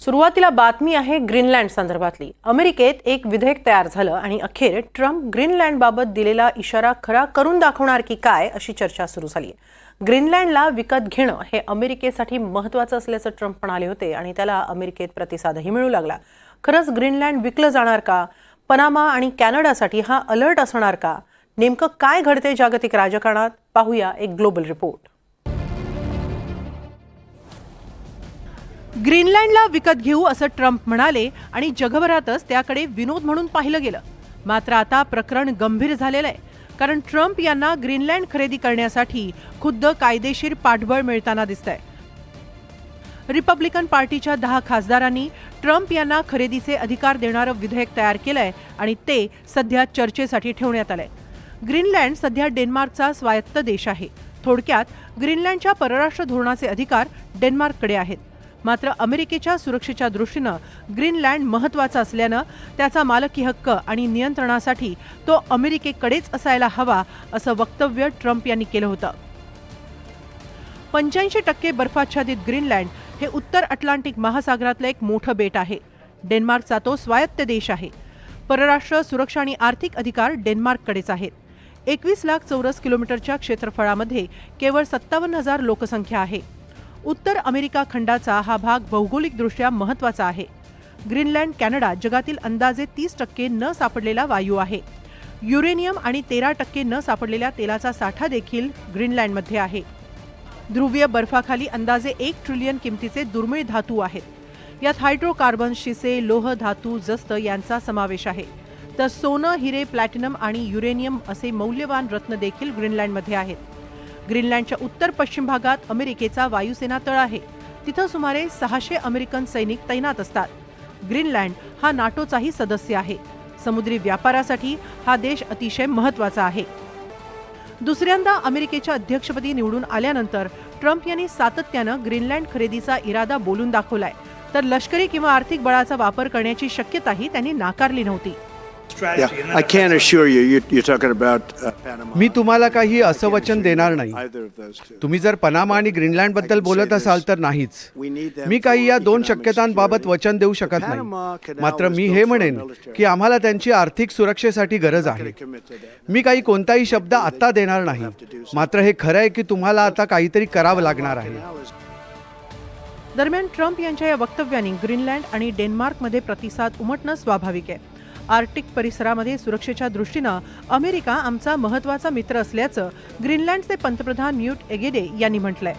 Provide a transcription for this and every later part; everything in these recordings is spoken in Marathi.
सुरुवातीला बातमी आहे ग्रीनलँड संदर्भातली. अमेरिकेत एक विधेयक तयार झालं आणि अखेर ट्रम्प ग्रीनलँडबाबत दिलेला इशारा खरा करून दाखवणार की काय अशी चर्चा सुरू झाली ग्रीनलँडला विकत घेणं हे अमेरिकेसाठी महत्त्वाचं असल्याचं ट्रम्प म्हणाले होते आणि त्याला अमेरिकेत प्रतिसादही मिळू लागला. खरंच ग्रीनलँड विकलं जाणार का? पनामा आणि कॅनडासाठी हा अलर्ट असणार का? नेमकं काय घडते जागतिक राजकारणात? पाहूया एक ग्लोबल रिपोर्ट. ग्रीनलँडला विकत घेऊ असं ट्रम्प म्हणाले आणि जगभरातच त्याकडे विनोद म्हणून पाहिलं गेलं. मात्र आता प्रकरण गंभीर झालेलं आहे. कारण ट्रम्प यांना ग्रीनलँड खरेदी करण्यासाठी खुद्द कायदेशीर पाठबळ मिळताना दिसतंय. रिपब्लिकन पार्टीच्या दहा खासदारांनी ट्रम्प यांना खरेदीचे अधिकार देणारं विधेयक तयार केलंय आणि ते सध्या चर्चेसाठी ठेवण्यात आलंय. ग्रीनलँड सध्या डेन्मार्कचा स्वायत्त देश आहे. थोडक्यात ग्रीनलँडच्या परराष्ट्र धोरणाचे अधिकार डेन्मार्ककडे आहेत. मात्र अमेरिकेच्या सुरक्षेच्या दृष्टीनं ग्रीनलँड महत्त्वाचा असल्यानं त्याचा मालकी हक्क आणि नियंत्रणासाठी तो अमेरिकेकडेच असायला हवा असं वक्तव्य ट्रम्प यांनी केलं होतं. पंच्याऐंशी टक्के बर्फाच्छादित ग्रीनलँड हे उत्तर अटलांटिक महासागरातलं एक मोठं बेट आहे. डेन्मार्कचा तो स्वायत्त देश आहे. परराष्ट्र सुरक्षा आणि आर्थिक अधिकार डेन्मार्ककडेच आहेत. एकवीस लाख चौरस किलोमीटरच्या क्षेत्रफळामध्ये केवळ सत्तावन्न हजार लोकसंख्या आहे. उत्तर अमेरिका खंडाचा हा भाग भौगोलिकदृष्ट्या महत्त्वाचा आहे. ग्रीनलँड कॅनडा जगातील अंदाजे तीस टक्के न सापडलेला वायू आहे. युरेनियम आणि तेरा टक्के न सापडलेल्या तेलाचा साठा देखील ग्रीनलँडमध्ये आहे. ध्रुवीय बर्फाखाली अंदाजे एक ट्रिलियन किमतीचे दुर्मिळ धातू आहेत. यात हायड्रोकार्बन शिसे लोह धातू जस्त यांचा समावेश आहे. तर सोनं हिरे प्लॅटिनम आणि युरेनियम असे मौल्यवान रत्न देखील ग्रीनलँडमध्ये आहेत. ग्रीनलँडच्या उत्तर पश्चिम भागात अमेरिकेचा वायुसेना तळ आहे. तिथं सुमारे सहाशे अमेरिकन सैनिक तैनात असतात. ग्रीनलँड हा नाटोचाही सदस्य आहे. समुद्री व्यापारासाठी हा देश अतिशय महत्त्वाचा आहे. दुसऱ्यांदा अमेरिकेच्या अध्यक्षपदी निवडून आल्यानंतर ट्रम्प यांनी सातत्यानं ग्रीनलँड खरेदीचा इरादा बोलून दाखवलाय. तर लष्करी किंवा आर्थिक बळाचा वापर करण्याची शक्यताही त्यांनी नाकारली नव्हती. Yeah, I can assure you, you- you're talking about uh, Panama. मी तुम्हाला काही असं वचन देणार नाही Either of those two. तुम्ही जर पनामा आणि ग्रीनलँडबद्दल बोलत असाल तर नाहीच मी काही या दोन शक्यतांबाबत. वचन देऊ शकत नाही मात्र मी हे म्हणेन. की आम्हाला त्यांची आर्थिक सुरक्षेसाठी गरज आहे. मी काही कोणताही शब्द आता देणार नाही मात्र हे खरं आहे की तुम्हाला आता काहीतरी करावं लागणार आहे दरम्यान ट्रम्प यांच्या या वक्तव्याने ग्रीनलँड आणि डेन्मार्कमध्ये प्रतिसाद उमटणं स्वाभाविक आहे आर्टिक परिसरामध्ये सुरक्षेच्या दृष्टीनं अमेरिका आमचा महत्त्वाचा मित्र असल्याचं ग्रीनलँडचे पंतप्रधान म्यूट एगेडे यांनी म्हटलंय.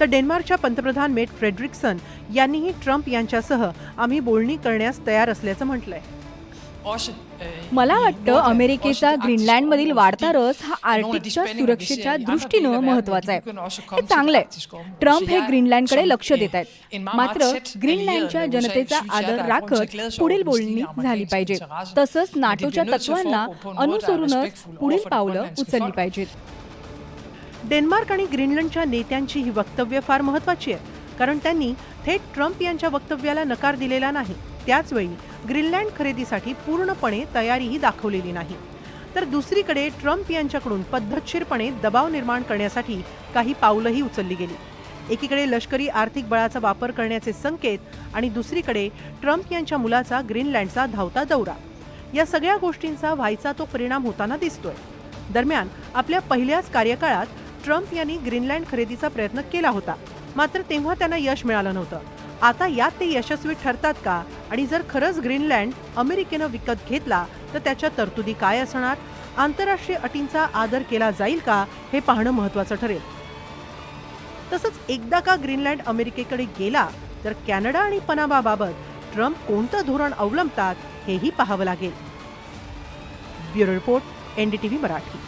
तर डेन्मार्कच्या पंतप्रधान मेट फ्रेडरिक्सन यांनीही ट्रम्प यांच्यासह आम्ही बोलणी करण्यास तयार असल्याचं म्हटलंय. मला वाटतं अमेरिकेचा ग्रीनलँडमधील वाढता रस हा आर्टिकच्या सुरक्षेच्या दृष्टीनं महत्त्वाचा आहे. हे चांगलं आहे ट्रम्प हे ग्रीनलँडकडे लक्ष देत आहेत. मात्र ग्रीनलँडच्या जनतेचा आदर राखत पुढील बोलणी झाली पाहिजे. तसंच नाटोच्या तत्वांना अनुसरूनच पुढील पावलं उचलली पाहिजेत. डेन्मार्क आणि ग्रीनलंडच्या नेत्यांची ही वक्तव्य फार महत्वाची आहे कारण त्यांनी थेट ट्रम्प यांच्या वक्तव्याला नकार दिलेला नाही. त्याचवेळी ग्रीनलँड खरेदीसाठी पूर्णपणे तयारीही दाखवलेली नाही. तर दुसरीकडे ट्रम्प यांच्याकडून पद्धतशीरपणे दबाव निर्माण करण्यासाठी काही पावलंही उचलली गेली. एकीकडे लष्करी आर्थिक बळाचा वापर करण्याचे संकेत आणि दुसरीकडे ट्रम्प यांच्या मुलाचा ग्रीनलँडचा धावता दौरा. या सगळ्या गोष्टींचा व्हायचा तो परिणाम होताना दिसतोय. दरम्यान आपल्या पहिल्याच कार्यकाळात ट्रम्प यांनी ग्रीनलँड खरेदीचा प्रयत्न केला होता. मात्र तेव्हा त्यांना यश मिळालं नव्हतं. आता यात ते यशस्वी ठरतात का? आणि जर खरंच ग्रीनलँड अमेरिकेनं विकत घेतला तर त्याच्या तरतुदी काय असणार? आंतरराष्ट्रीय अटींचा आदर केला जाईल का? हे पाहणं महत्वाचं ठरेल. तसंच एकदा का ग्रीनलँड अमेरिकेकडे गेला तर कॅनडा आणि पनामाबाबत ट्रम्प कोणतं धोरण अवलंबतात हेही पाहावं लागेल. Bureau report NDTV Marathi.